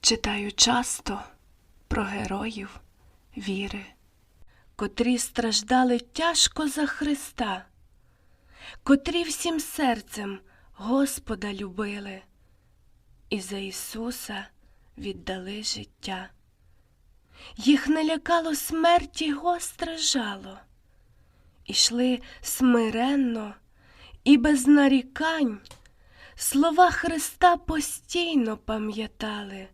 Читаю часто про героїв віри, котрі страждали тяжко за Христа, котрі всім серцем Господа любили і за Ісуса віддали життя. Їх не лякало смерті гостре жало, ішли смиренно і без нарікань, слова Христа постійно пам'ятали,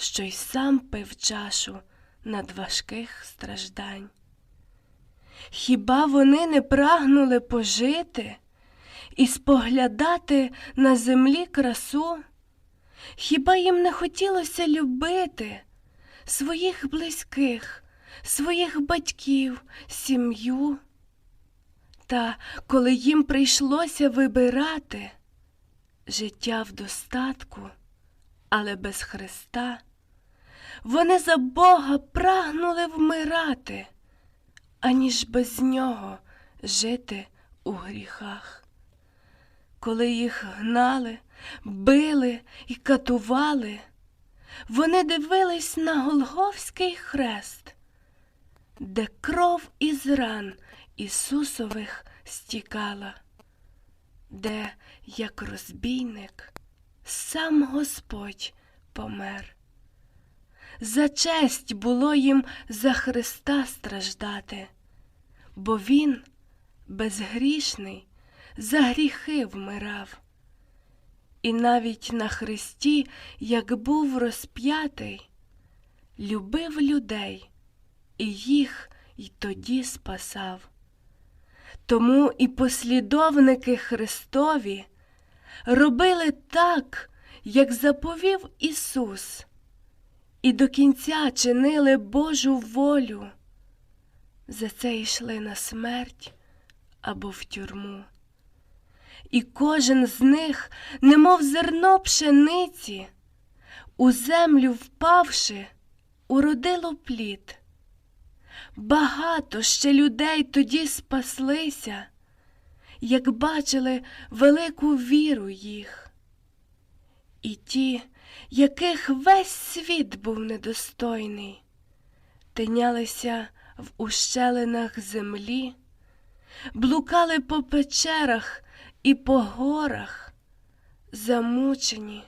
що й сам пив чашу над важких страждань. Хіба вони не прагнули пожити і споглядати на землі красу? Хіба їм не хотілося любити своїх близьких, своїх батьків, сім'ю? Та коли їм прийшлося вибирати життя в достатку, але без Христа, вони за Бога прагнули вмирати, аніж без нього жити у гріхах. Коли їх гнали, били і катували, вони дивились на Голговський хрест, де кров із ран Ісусових стікала, де, як розбійник, сам Господь помер. За честь було їм за Христа страждати, бо Він, безгрішний, за гріхи вмирав. І навіть на Христі, як був розп'ятий, любив людей і їх й тоді спасав. Тому і послідовники Христові робили так, як заповів Ісус, і до кінця чинили Божу волю. За це йшли на смерть або в тюрму. І кожен з них, немов зерно пшениці, у землю впавши, уродило плід. Багато ще людей тоді спаслися, як бачили велику віру їх. І ті, яких весь світ був недостойний, тинялися в ущелинах землі, блукали по печерах і по горах, замучені,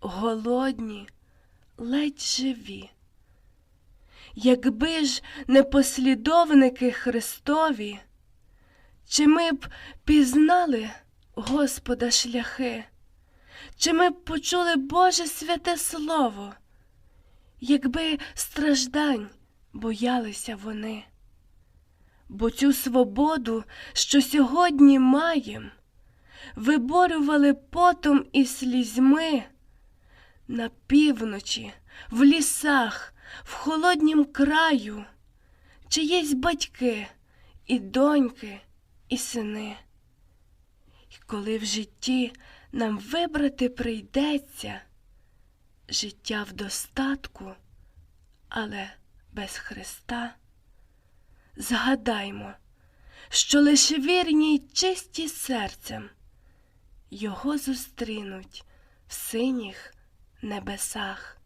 голодні, ледь живі. Якби ж не послідовники Христові, чи ми б пізнали Господа шляхи, чи ми почули Боже святе Слово, якби страждань боялися вони, бо цю свободу, що сьогодні маєм, виборювали потом і слізьми на півночі, в лісах, в холоднім краю, чиїсь батьки і доньки, і сини. І коли в житті нам вибрати прийдеться життя в достатку, але без Христа, згадаймо, що лише вірні й чисті серцем Його зустрінуть в синіх небесах.